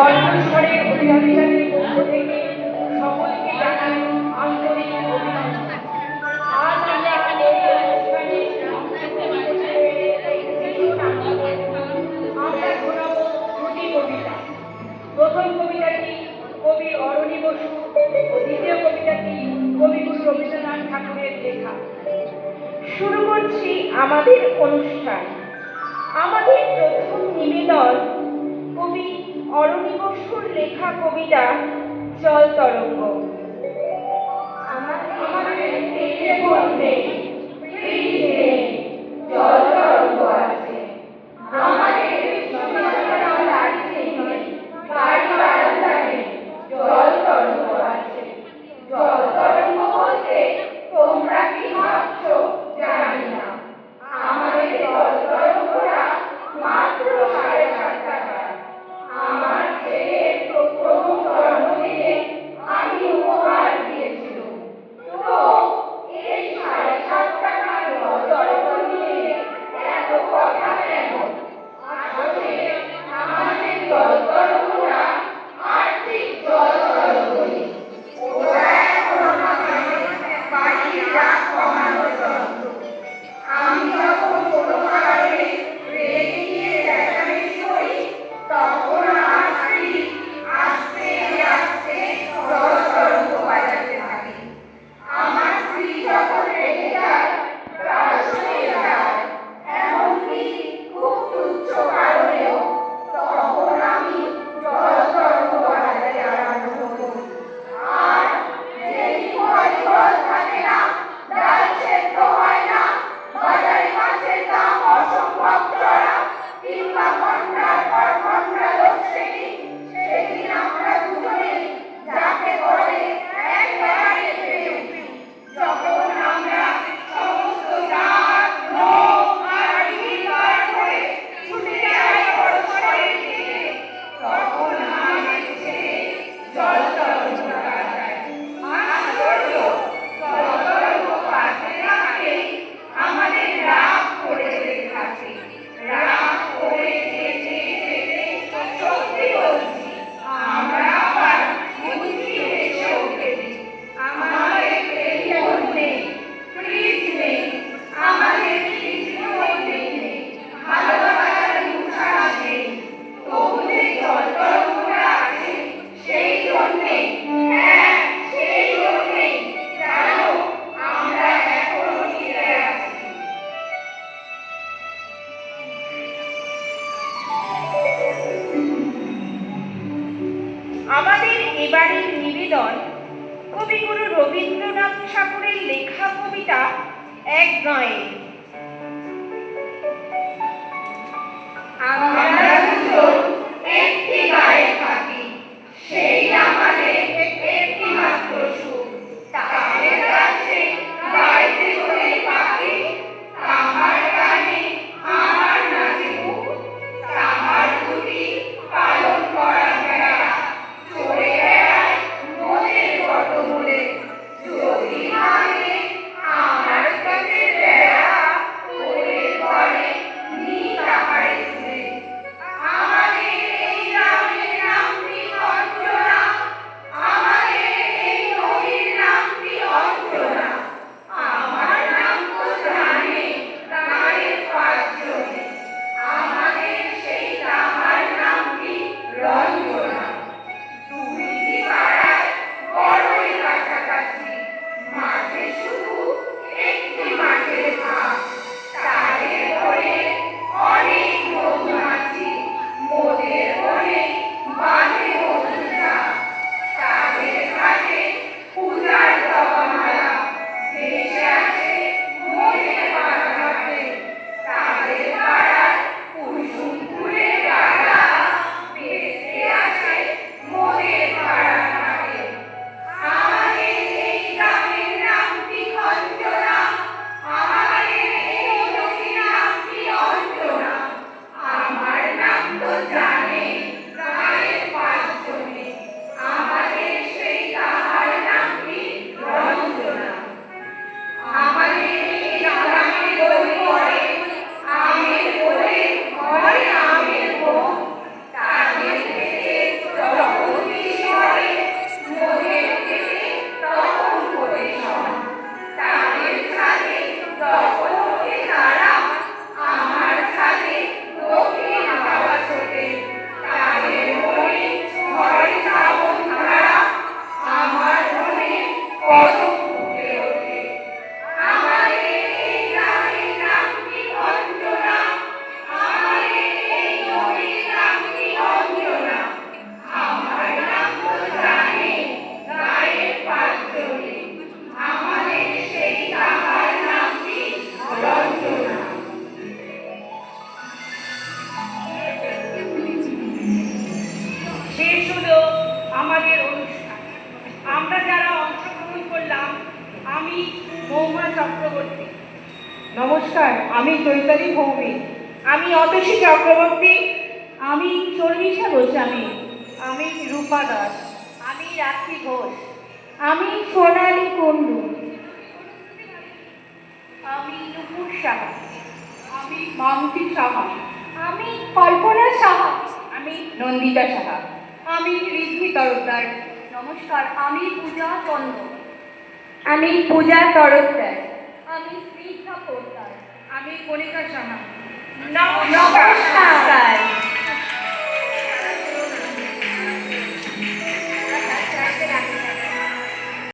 কণ্ঠস্বরে অভিভাবিকাদের পক্ষ থেকে সকলকে জানাই আন্তরিক আজ আমরা এই অনুষ্ঠানে আমরা শোনাব দুটি কবিতা প্রথম কবি অরণি বসু ও ঠাকুরের লেখা শুরু করছি আমাদের অনুষ্ঠান আমাদের প্রথম নিবেদন কবি অরণি বসুর লেখা কবিতা জল তরঙ্গ আমার আমার রবীন্দ্রনাথ ঠাকুরের লেখা কবিতা এক নয়। আমরা আমাদের অনুষ্ঠান। আমরা যারা অংশগ্রহণ করলাম আমি মৌমা চক্রবর্তী। নমস্কার আমি চৈতালি ভৌমিক আমি অতসী চক্রবর্তী। আমি শর্মিষ্ঠা গোস্বামী। আমি রূপা দাস। আমি রাত্রি ঘোষ। আমি সোনালী কুণ্ডু। আমি নুপুর সাহা। আমি মামতি সাহা। আমি কল্পনা সাহা। আমি নন্দিতা সাহা। আমি ঋদ্ধি তরফদার নমস্কার আমি পূজা চন্দ্র। আমি পূজা তরফদার আমি স্মিতা পোদ্দার আমি কণিকা সাহা। নমস্কার।